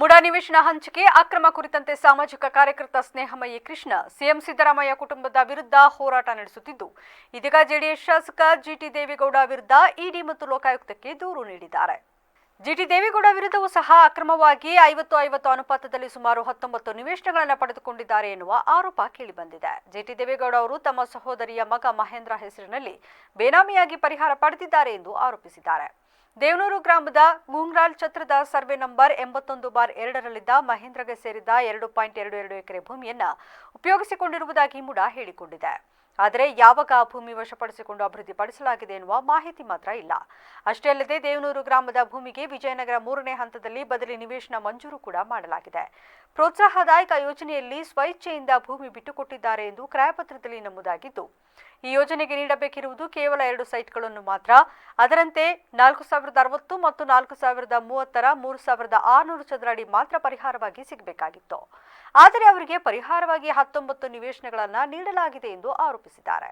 MUDA ನಿವೇಶನ ಹಂಚಿಕೆ, ಅಕ್ರಮ ಕುರಿತಂತೆ ಸಾಮಾಜಿಕ ಕಾರ್ಯಕರ್ತ ಸ್ನೇಹಮಯಿ ಕೃಷ್ಣ, ಸಿಎಂ ಸಿದ್ದರಾಮಯ್ಯ ಕುಟುಂಬದ ವಿರುದ್ಧ ಹೋರಾಟ ನಡೆಸುತ್ತಿದ್ದು, ಇದೀಗ ಜೆಡಿಎಸ್ ಶಾಸಕ ಜಿಟಿ ದೇವೇಗೌಡ ವಿರುದ್ಧ ಇಡಿ ಮತ್ತು ಲೋಕಾಯುಕ್ತಕ್ಕೆ ದೂರು ನೀಡಿದ್ದಾರೆ. ಜಿಟಿ ದೇವೇಗೌಡ ವಿರುದ್ಧವೂ ಸಹ ಅಕ್ರಮವಾಗಿ ಐವತ್ತು ಐವತ್ತು ಅನುಪಾತದಲ್ಲಿ ಸುಮಾರು ಹತ್ತೊಂಬತ್ತು ನಿವೇಶನಗಳನ್ನು ಪಡೆದುಕೊಂಡಿದ್ದಾರೆ ಎನ್ನುವ ಆರೋಪ ಕೇಳಿಬಂದಿದೆ. ಜಿಟಿ ದೇವೇಗೌಡ ಅವರು ತಮ್ಮ ಸಹೋದರಿಯ ಮಗ ಮಹೇಂದ್ರ ಹೆಸರಿನಲ್ಲಿ ಬೇನಾಮಿಯಾಗಿ ಪರಿಹಾರ ಪಡೆದಿದ್ದಾರೆ ಎಂದು ಆರೋಪಿಸಿದ್ದಾರೆ. ದೇವನೂರು ಗ್ರಾಮದ ಗುಂಗ್ರಾಲ್ ಛತ್ರದ ಸರ್ವೆ ನಂಬರ್ ಎಂಬತ್ತೊಂದು ಬಾರ್ ಎರಡರಲ್ಲಿದ್ದ ಮಹೇಂದ್ರಗೆ ಸೇರಿದ ಎರಡು ಪಾಯಿಂಟ್ ಎರಡು ಎರಡು ಎಕರೆ ಭೂಮಿಯನ್ನ ಉಪಯೋಗಿಸಿಕೊಂಡಿರುವುದಾಗಿ ಮುಡಾ ಹೇಳಿಕೊಂಡಿದೆ. ಆದರೆ ಯಾವಾಗ ಭೂಮಿ ವಶಪಡಿಸಿಕೊಂಡು ಅಭಿವೃದ್ಧಿಪಡಿಸಲಾಗಿದೆ ಎನ್ನುವ ಮಾಹಿತಿ ಮಾತ್ರ ಇಲ್ಲ. ಅಷ್ಟೇ ಅಲ್ಲದೆ ದೇವನೂರು ಗ್ರಾಮದ ಭೂಮಿಗೆ ವಿಜಯನಗರ ಮೂರನೇ ಹಂತದಲ್ಲಿ ಬದಲಿ ನಿವೇಶನ ಮಂಜೂರು ಕೂಡ ಮಾಡಲಾಗಿದೆ. ಪ್ರೋತ್ಸಾಹದಾಯಕ ಯೋಜನೆಯಲ್ಲಿ ಸ್ವಇಚ್ಛೆಯಿಂದ ಭೂಮಿ ಬಿಟ್ಟುಕೊಟ್ಟಿದ್ದಾರೆ ಎಂದು ಕ್ರಯಪತ್ರದಲ್ಲಿ ನಮೂದಾಗಿದ್ದು, ಈ ಯೋಜನೆಗೆ ನೀಡಬೇಕಿರುವುದು ಕೇವಲ ಎರಡು ಸೈಟ್ಗಳನ್ನು ಮಾತ್ರ. ಅದರಂತೆ ನಾಲ್ಕು ಸಾವಿರದ ಅರವತ್ತು ಮತ್ತು ನಾಲ್ಕು ಸಾವಿರದ ಮೂವತ್ತರ ಮೂರು ಸಾವಿರದ ಆರುನೂರು ಚದರ ಅಡಿ ಮಾತ್ರ ಪರಿಹಾರವಾಗಿ ಸಿಗಬೇಕಾಗಿತ್ತು. ಆದರೆ ಅವರಿಗೆ ಪರಿಹಾರವಾಗಿ ಹತ್ತೊಂಬತ್ತು ನಿವೇಶನಗಳನ್ನು ನೀಡಲಾಗಿದೆ ಎಂದು ಆರೋಪಿಸಿದ್ದಾರೆ